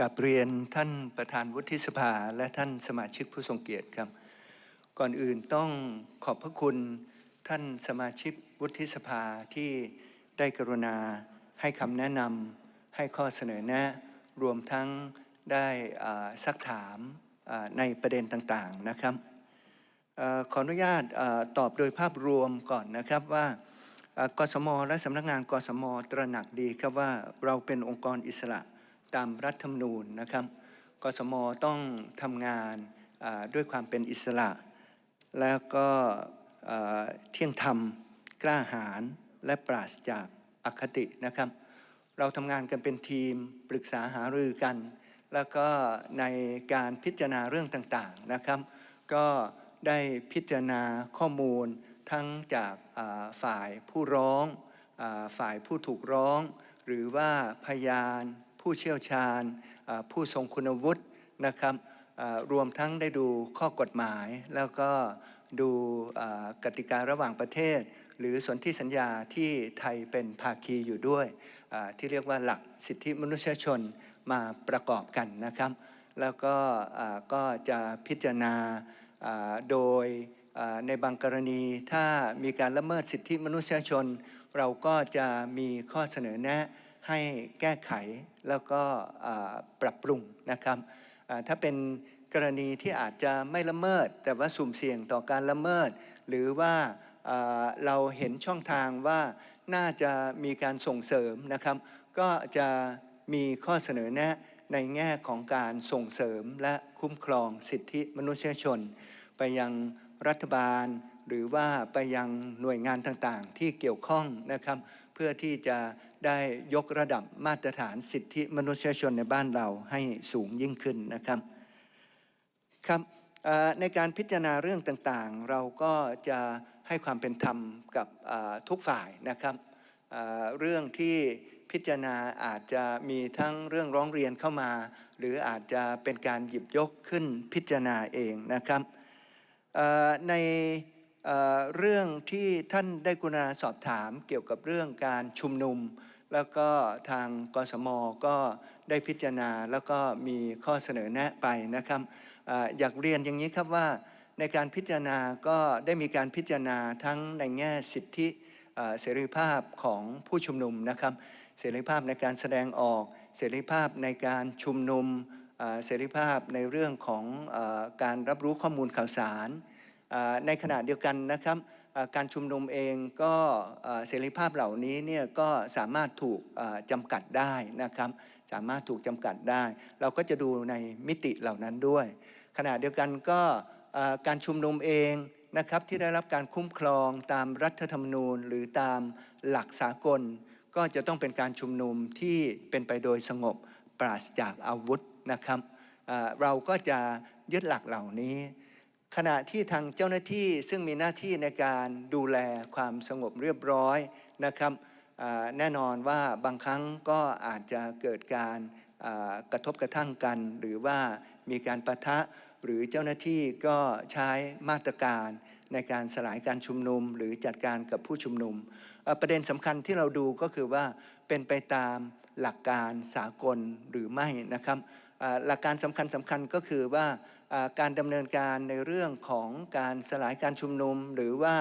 กับเรียนท่านประธานวุฒิสภาและท่านสมาชิกผู้ทรงเกียรติครับ ก่อนอื่นต้องขอบพระคุณท่านสมาชิกวุฒิสภาที่ได้กรุณาให้คำแนะนำให้ข้อเสนอแนะ รวมทั้งได้ซักถามในประเด็นต่างๆนะครับอขออนุญาตอตอบโดยภาพรวมก่อนนะครับว่าอ่ากสมและสำนักงานกสมตระหนักดีครับว่าเราเป็นองค์กรอิสระ ตามรัฐธรรมนูญนะครับกสมต้องทำงานด้วยความเป็นอิสระ แล้วก็เที่ยงธรรมกล้าหาญและปราศจากอคตินะครับ เราทำงานกันเป็นทีมปรึกษาหารือกัน แล้วก็ในการพิจารณาเรื่องต่างๆนะครับ ก็ได้พิจารณาข้อมูลทั้งจากฝ่ายผู้ร้องอฝ่ายผู้ถูกร้อง หรือว่าพยาน ผู้เชี่ยวชาญ ผู้ทรงคุณวุฒินะครับรวมทั้งได้ดูข้อกฎหมาย แล้วก็ดูกติการะหว่างประเทศ หรือสนธิสัญญาที่ไทยเป็นภาคีอยู่ด้วย ที่เรียกว่าหลักสิทธิมนุษยชนมาประกอบกันนะครับ แล้วก็ก็จะพิจารณาโดยในบางกรณีถ้ามีการละเมิดสิทธิมนุษยชน เราก็จะมีข้อเสนอแนะ ให้แก้ไขแล้วก็ปรับปรุงนะครับถ้าเป็นกรณีที่อาจจะไม่ละเมิด แต่ว่าสุ่มเสี่ยงต่อการละเมิด หรือว่าเราเห็นช่องทางว่าน่าจะมีการส่งเสริมนะครับ ก็จะมีข้อเสนอแนะในแง่ของการส่งเสริมและคุ้มครองสิทธิมนุษยชน ไปยังรัฐบาล หรือว่าไปยังหน่วยงานต่างๆ ที่เกี่ยวข้องนะครับ เพื่อที่จะได้ยกระดับมาตรฐานสิทธิมนุษยชนในบ้านเราให้สูงยิ่งขึ้นนะครับครับในการพิจารณาเรื่องต่างๆ เราก็จะให้ความเป็นธรรมกับทุกฝ่ายนะครับเรื่องที่พิจารณาอาจจะมีทั้งเรื่องร้องเรียนเข้ามา หรืออาจจะเป็นการหยิบยกขึ้นพิจารณาเองนะครับใน เรื่องที่ท่านได้กรุณาสอบถามเกี่ยวกับเรื่องการชุมนุม แล้วก็ทางกสมก็ได้พิจารณาแล้วก็มีข้อเสนอแนะไปนะครับออยากเรียนอย่างนี้ครับว่าในการพิจารณาก็ได้มีการพิจารณาทั้งในแง่สิทธิเสรีภาพของผู้ชุมนุมนะครับ เสรีภาพในการแสดงออก เสรีภาพในการชุมนุมเสรีภาพในเรื่องของอการรับรู้ข้อมูลข่าวสาร ในขณะเดียวกันนะครับการชุมนุมเองก็เสรีภาพเหล่านี้เนี่ยก็สามารถถูกอ่าจำกัดได้นะครับ สามารถถูกจำกัดได้ เราก็จะดูในมิติเหล่านั้นด้วย ขณะเดียวกันก็การชุมนุมเองนะครับที่ได้รับการคุ้มครองตามรัฐธรรมนูญ หรือตามหลักสากล ก็จะต้องเป็นการชุมนุมที่เป็นไปโดยสงบปราศจากอาวุธนะครับเราก็จะยึดหลักเหล่านี้ ขณะที่ทางเจ้าหน้าที่ซึ่งมีหน้าที่ในการดูแลความสงบเรียบร้อยนะครับแน่นอนว่าบางครั้งก็อาจจะเกิดการกระทบกระทั่งกัน หรือว่ามีการประทะหรือเจ้าหน้าที่ก็ใช้มาตรการในการสลายการชุมนุม หรือจัดการกับผู้ชุมนุม ประเด็นสำคัญที่เราดูก็คือว่าเป็นไปตามหลักการสากลหรือไม่นะครับหลักการสำคัญสำคัญก็คือว่า การดำเนินการในเรื่องของการสลายการชุมนุม หรือว่า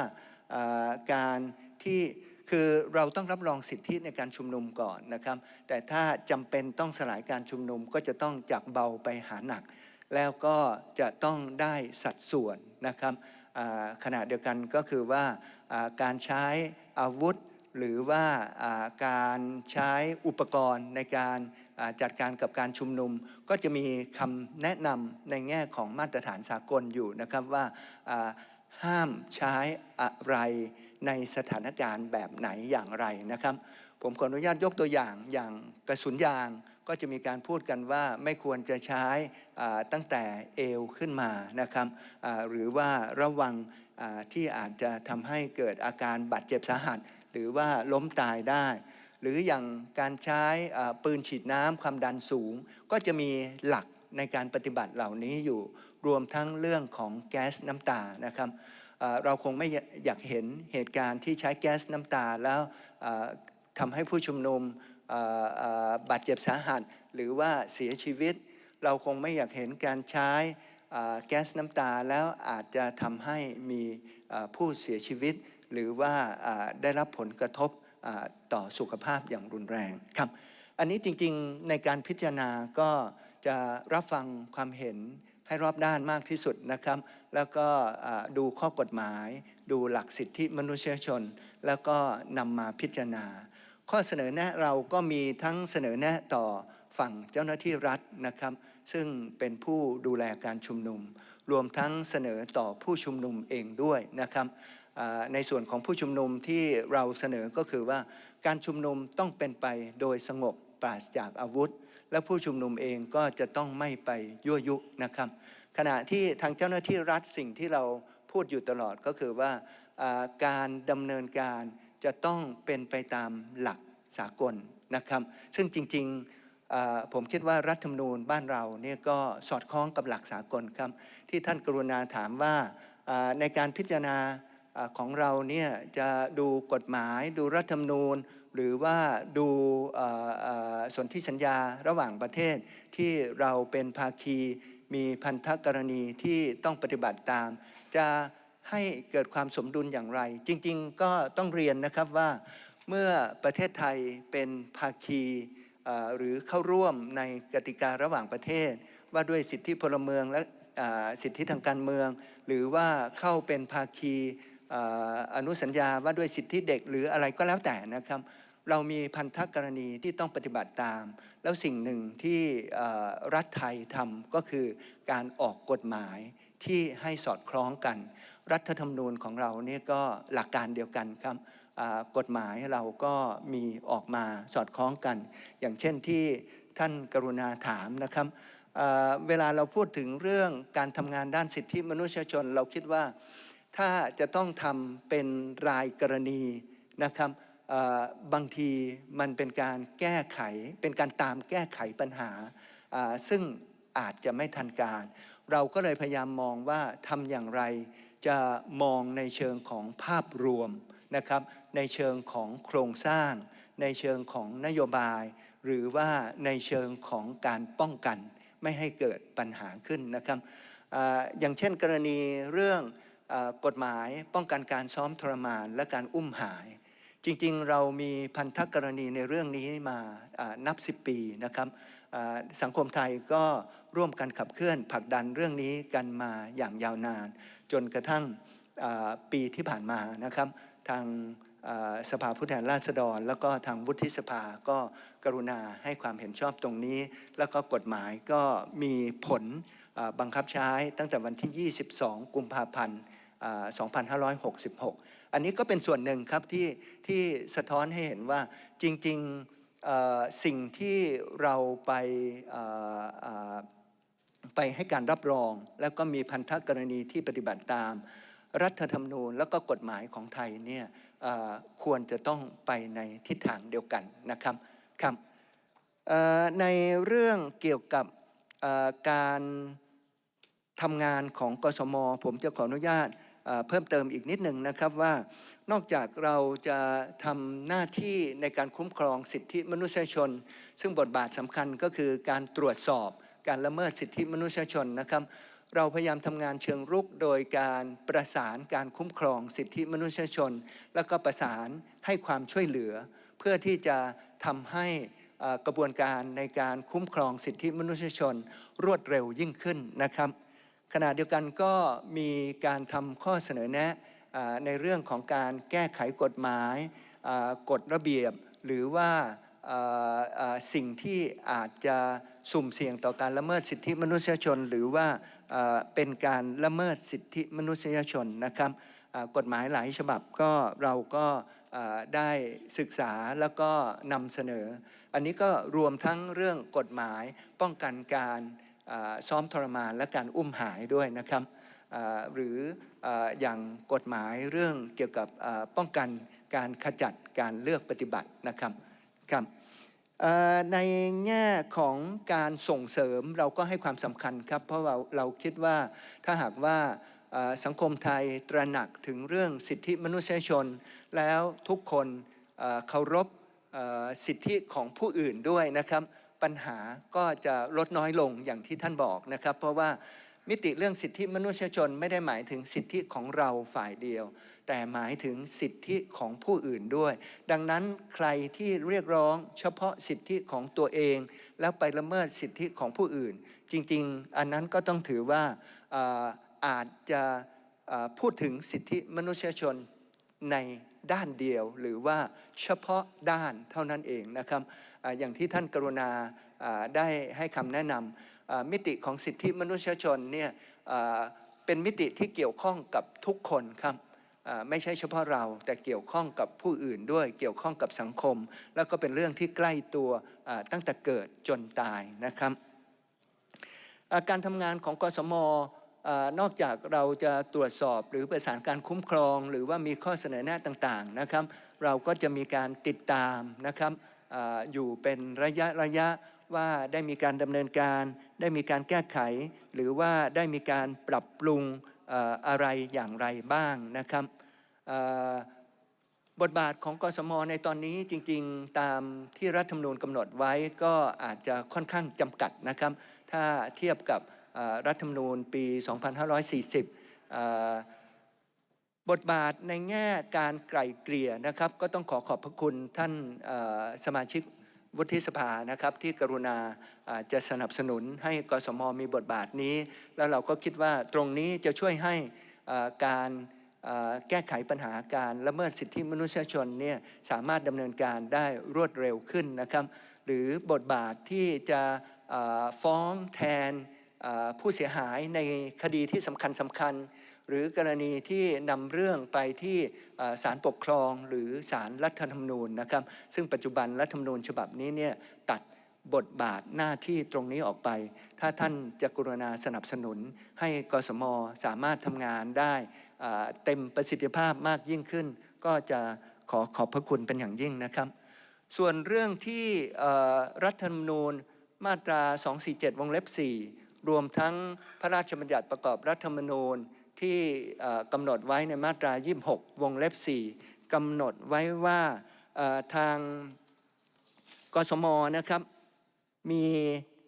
การที่คือเราต้องรับรองสิทธิในการชุมนุมก่อนนะครับ แต่ถ้าจำเป็นต้องสลายการชุมนุมก็จะต้องจากเบาไปหาหนัก แล้วก็จะต้องได้สัดส่วนนะครับขณะเดียวกันก็คือว่าการใช้อาวุธหรือว่าการใช้อุปกรณ์ในการ จัดการกับการชุมนุม ก็จะมีคำแนะนำในแง่ของมาตรฐานสากลอยู่นะครับว่าห้ามใช้อะไรในสถานการณ์แบบไหนอย่างไรนะครับ ผมขออนุญาตยกตัวอย่างอย่างกระสุนยางก็จะมีการพูดกันว่าไม่ควรจะใช้ตั้งแต่เอวขึ้นมานะครับหรือว่าระวังที่อาจจะทำให้เกิดอาการบาดเจ็บสาหัส หรือว่าล้มตายได้ หรืออย่างการใช้ปืนฉีดน้ำความดันสูง ก็จะมีหลักในการปฏิบัติเหล่านี้อยู่รวมทั้งเรื่องของแก๊สน้ำตานะครับเราคงไม่อยากเห็นเหตุการณ์ที่ใช้แก๊สน้ำตาแล้วทำให้ผู้ชุมนุมบาดเจ็บสาหัส หรือว่าเสียชีวิต เราคงไม่อยากเห็นการใช้แก๊สน้ำตาแล้วอาจจะทำให้มีผู้เสียชีวิต หรือว่าได้รับผลกระทบ ต่อสุขภาพอย่างรุนแรงครับ อันนี้จริงๆในการพิจารณาก็จะรับฟังความเห็นให้รอบด้านมากที่สุดนะครับ แล้วก็ดูข้อกฎหมาย ดูหลักสิทธิมนุษยชน แล้วก็นำมาพิจารณา ข้อเสนอแนะเราก็มีทั้งเสนอแนะต่อฝั่งเจ้าหน้าที่รัฐนะครับ ซึ่งเป็นผู้ดูแลการชุมนุม รวมทั้งเสนอต่อผู้ชุมนุมเองด้วยนะครับ ในส่วนของผู้ชุมนุมที่เราเสนอก็คือว่าการชุมนุมต้องเป็นไปโดยสงบปราศจากอาวุธ และผู้ชุมนุมเองก็จะต้องไม่ไปยั่วยุนะครับ ขณะที่ทางเจ้าหน้าที่รัฐสิ่งที่เราพูดอยู่ตลอดก็คือว่าการดำเนินการจะต้องเป็นไปตามหลักสากลนะครับ ซึ่งจริงๆผมคิดว่ารัฐธรรมนูญบ้านเราเนี่ยก็สอดคล้องกับหลักสากลครับที่ท่านกรุณาถามว่าในการพิจารณา ของเราเนี่ยจะดูกฎหมายดูรัฐธรรมนูญ หรือว่าดูเอ่อเอ่สนธิสัญญาระหว่างประเทศที่เราเป็นภาคีมีพันธกรณีที่ต้องปฏิบัติตาม จะให้เกิดความสมดุลอย่างไร จริงๆ ก็ต้องเรียนนะครับว่าเมื่อประเทศไทยเป็นภาคีหรือเข้าร่วมในกติการะหว่างประเทศ ว่าด้วยสิทธิพลเมืองและสิทธิทางการเมือง หรือว่าเข้าเป็นภาคี อนุสัญญาว่าด้วยสิทธิเด็กหรืออะไรก็แล้วแต่นะครับ เรามีพันธกรณีที่ต้องปฏิบัติตาม แล้วสิ่งหนึ่งที่รัฐไทยทำก็คือการออกกฎหมายที่ให้สอดคล้องกัน รัฐธรรมนูญของเราเนี่ยก็หลักการเดียวกันครับกฎหมายเราก็มีออกมาสอดคล้องกัน อย่างเช่นที่ท่านกรุณาถามนะครับเวลาเราพูดถึงเรื่องการทำงานด้านสิทธิมนุษยชน เราคิดว่า ถ้าจะต้องทำเป็นรายกรณีนะครับบางทีมันเป็นการแก้ไข เป็นการตามแก้ไขปัญหา ซึ่งอาจจะไม่ทันการ เราก็เลยพยายามมองว่าทำอย่างไรจะมองในเชิงของภาพรวมนะครับในเชิงของโครงสร้าง ในเชิงของนโยบาย หรือว่าในเชิงของการป้องกัน ไม่ให้เกิดปัญหาขึ้นนะครับออย่างเช่นกรณีเรื่อง กฎหมายป้องกันการซ้อมทรมานและการอุ้มหาย จริงๆ เรามีพันธกรณีในเรื่องนี้มานับ 10 ปีนะครับสังคมไทยก็ร่วมกันขับเคลื่อนผลักดันเรื่องนี้กันมาอย่างยาวนาน จนกระทั่งปีที่ผ่านมานะครับ ทางสภาผู้แทนราษฎร แล้วก็ทางวุฒิสภาก็กรุณาให้ความเห็นชอบตรงนี้ แล้วก็กฎหมายก็มีผลบังคับใช้ตั้งแต่วันที่ 22 กุมภาพันธ์ 2566 อันนี้ก็เป็นส่วนหนึ่งครับที่ที่สะท้อนให้เห็นว่าจริงๆสิ่งที่เราไปไปให้การรับรอง แล้วก็มีพันธกรณีที่ปฏิบัติตาม รัฐธรรมนูญแล้วก็กฎหมายของไทยเนี่ยควรจะต้องไปในทิศทางเดียวกันนะครับครับในเรื่องเกี่ยวกับการทำงานของกสม ผมจะขออนุญาต เพิ่มเติมอีกนิดหนึ่งนะครับว่านอกจากเราจะทำหน้าที่ในการคุ้มครองสิทธิมนุษยชน ซึ่งบทบาทสำคัญก็คือการตรวจสอบการละเมิดสิทธิมนุษยชนนะครับเราพยายามทำงานเชิงรุกโดยการประสานการคุ้มครองสิทธิมนุษยชน แล้วก็ประสานให้ความช่วยเหลือ เพื่อที่จะทำให้กระบวนการในการคุ้มครองสิทธิมนุษยชน รวดเร็วยิ่งขึ้นนะครับ ขณะเดียวกันก็มีการทำข้อเสนอแนะในเรื่องของการแก้ไขกฎหมายกฎระเบียบ หรือว่าสิ่งที่อาจจะสุ่มเสี่ยงต่อการละเมิดสิทธิมนุษยชน หรือว่าเป็นการละเมิดสิทธิมนุษยชนนะครับกฎหมายหลายฉบับก็เราก็ได้ศึกษาแล้วก็นำเสนอ อันนี้ก็รวมทั้งเรื่องกฎหมายป้องกันการ ซ้อมทรมานและการอุ้มหายด้วยนะครับหรืออย่างกฎหมายเรื่องเกี่ยวกับป้องกันการขจัดการเลือกปฏิบัตินะครับครับในแง่ของการส่งเสริมเราก็ให้ความสำคัญครับเพราะเราเราคิดว่าถ้าหากว่าสังคมไทยตระหนักถึงเรื่องสิทธิมนุษยชน แล้วทุกคนเคารพสิทธิของผู้อื่นด้วยนะครับ ปัญหาก็จะลดน้อยลงอย่างที่ท่านบอกนะครับ เพราะว่ามิติเรื่องสิทธิมนุษยชนไม่ได้หมายถึงสิทธิของเราฝ่ายเดียว แต่หมายถึงสิทธิของผู้อื่นด้วย ดังนั้นใครที่เรียกร้องเฉพาะสิทธิของตัวเอง แล้วไปละเมิดสิทธิของผู้อื่น จริงๆ อันนั้นก็ต้องถือว่าอาจจะพูดถึงสิทธิมนุษยชนในด้านเดียว หรือว่าเฉพาะด้านเท่านั้นเองนะครับ อย่างที่ท่านกรุณาได้ให้คำแนะนำมิติของสิทธิมนุษยชนเนี่ยเป็นมิติที่เกี่ยวข้องกับทุกคนครับไม่ใช่เฉพาะเราแต่เกี่ยวข้องกับผู้อื่นด้วยเกี่ยวข้องกับสังคม แล้วก็เป็นเรื่องที่ใกล้ตัวตั้งแต่เกิดจนตายนะครับาการทำงานของกสมอนอกจากเราจะตรวจสอบหรือประสานการคุ้มครอง หรือว่ามีข้อเสนอแนะต่างๆนะครับ เราก็จะมีการติดตามนะครับ อยู่เป็นระยะระยะว่าได้มีการดำเนินการ ได้มีการแก้ไข หรือว่าได้มีการปรับปรุงอะไรอย่างไรบ้างนะครับบทบาทของกสมในตอนนี้จริงๆตามที่รัฐธรรมนูญกำหนดไว้ก็อาจจะค่อนข้างจำกัดนะครับ ถ้าเทียบกับรัฐธรรมนูญปี 2540เอ่อ บทบาทในแง่การไกล่เกลี่ยนะครับ ก็ต้องขอขอบพระคุณท่านสมาชิกวุฒิสภานะครับที่กรุณาจะสนับสนุนให้กสมมีบทบาทนี้ แล้วเราก็คิดว่าตรงนี้จะช่วยให้การแก้ไขปัญหาการละเมิดสิทธิมนุษยชนเนี่ยสามารถดำเนินการได้รวดเร็วขึ้นนะครับ หรือบทบาทที่จะฟ้องแทนผู้เสียหายในคดีที่สำคัญสำคัญ หรือกรณีที่นำเรื่องไปที่อ่าศาลปกครองหรือศาลรัฐธรรมนูญนะครับ ซึ่งปัจจุบันรัฐธรรมนูญฉบับนี้เนี่ยตัดบทบาทหน้าที่ตรงนี้ออกไป ถ้าท่านจะกรุณาสนับสนุน ให้กสมสามารถทำงานได้เต็มประสิทธิภาพมากยิ่งขึ้น ก็จะขอขอบพระคุณเป็นอย่างยิ่งนะครับ ส่วนเรื่องที่รัฐธรรมนูญมาตรา 247 วงเล็บ 4 รวมทั้งพระราชบัญญัติประกอบรัฐธรรมนูญ ที่กำหนดไว้ในมาตรา 26 วงเล็บ 4กำหนดไว้ว่าทางกสมนะครับ มี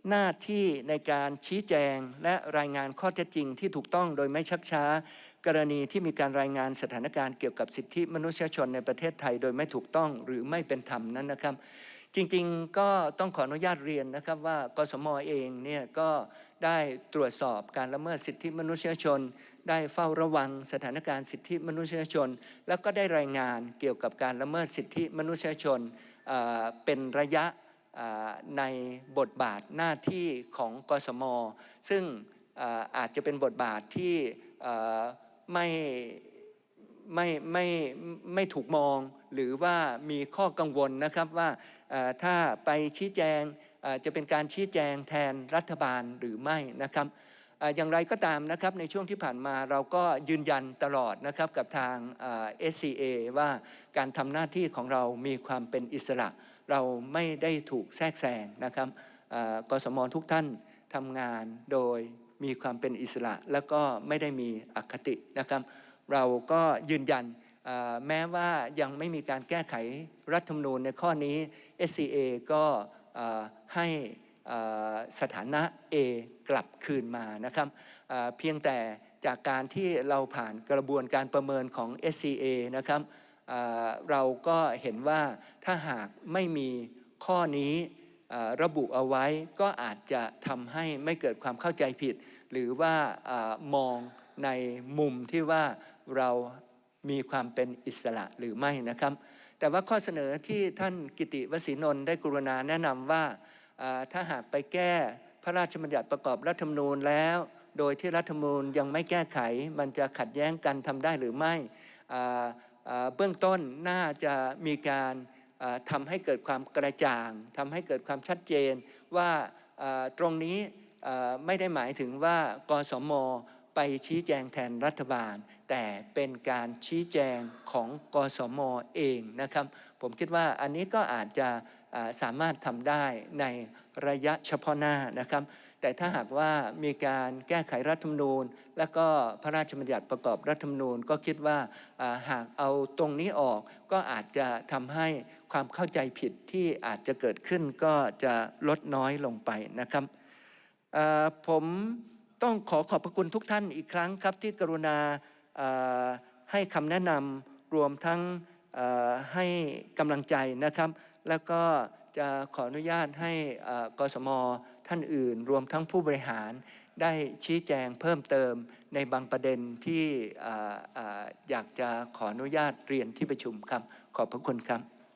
หน้าที่ในการชี้แจงและรายงานข้อเท็จจริงที่ถูกต้องโดยไม่ชักช้า กรณีที่มีการรายงานสถานการณ์เกี่ยวกับสิทธิมนุษยชนในประเทศไทย โดยไม่ถูกต้องหรือไม่เป็นธรรมนั้นนะครับ จริงๆ ก็ต้องขออนุญาตเรียนนะครับว่ากสมเองเนี่ยก็ได้ตรวจสอบการละเมิดสิทธิมนุษยชน ได้เฝ้าระวังสถานการณ์สิทธิมนุษยชน แล้วก็ได้รายงานเกี่ยวกับการละเมิดสิทธิมนุษยชนเเป็นระยะในบทบาทหน้าที่ของกสม ซึ่งอาอาจจะเป็นบทบาทที่ไม่ไม่ไม่ไม่ถูกมองหรือว่ามีข้อกังวลนะครับว่า ถ้าไปชี้แจงจะเป็นการชี้แจงแทนรัฐบาลหรือไม่นะครับอย่างไรก็ตามนะครับในช่วงที่ผ่านมาเราก็ยืนยันตลอดนะครับกับทางอ่า SCA ว่าการทำหน้าที่ของเรามีความเป็นอิสระ เราไม่ได้ถูกแทรกแซงนะครับกสมทุกท่านทำงานโดยมีความเป็นอิสระ แล้วก็ไม่ได้มีอคตินะครับ เราก็ยืนยัน แม้ว่ายังไม่มีการแก้ไขรัฐธรรมนูญในข้อนี้ SCA ก็ให้สถานะ A กลับคืนมานะครับเพียงแต่จากการที่เราผ่านกระบวนการประเมินของ SCA นะครับเราก็เห็นว่าถ้าหากไม่มีข้อนี้ระบุเอาไว้ก็อาจจะทำให้ไม่เกิดความเข้าใจผิด หรือว่าอามองในมุมที่ว่าเรา มีความเป็นอิสระหรือไม่นะครับ แต่ว่าข้อเสนอที่ท่านกิติวสีนนท์ได้กรุณาแนะนำว่าอ่าถ้าหากไปแก้พระราชบัญญัติประกอบรัฐธรรมนูญแล้ว โดยที่รัฐธรรมนูญยังไม่แก้ไข มันจะขัดแย้งกันทำได้หรือไม่เบื้องต้นน่าจะมีการอ่าทำให้เกิดความกระจ่างทำให้เกิดความชัดเจนว่าตรงนี้ไม่ได้หมายถึงว่ากสม ไปชี้แจงแทนรัฐบาล แต่เป็นการชี้แจงของกสมเองนะครับ ผมคิดว่าอันนี้ก็อาจจะสามารถทำได้ในระยะเฉพาะหน้านะครับ แต่ถ้าหากว่ามีการแก้ไขรัฐธรรมนูญ และก็พระราชบัญญัติประกอบรัฐธรรมนูญ ก็คิดว่าหากเอาตรงนี้ออก ก็อาจจะทำให้ความเข้าใจผิดที่อาจจะเกิดขึ้นก็จะลดน้อยลงไปนะครับผม ต้องขอขอบพระคุณทุกท่านอีกครั้งครับที่กรุณาให้คำแนะนำรวมทั้งให้กำลังใจนะครับ แล้วก็จะขออนุญาตให้กสมท่านอื่น รวมทั้งผู้บริหารได้ชี้แจงเพิ่มเติมในบางประเด็นที่เอ่อเอ่ออยากจะขออนุญาตเรียนที่ประชุมครับ ขอบพระคุณครับ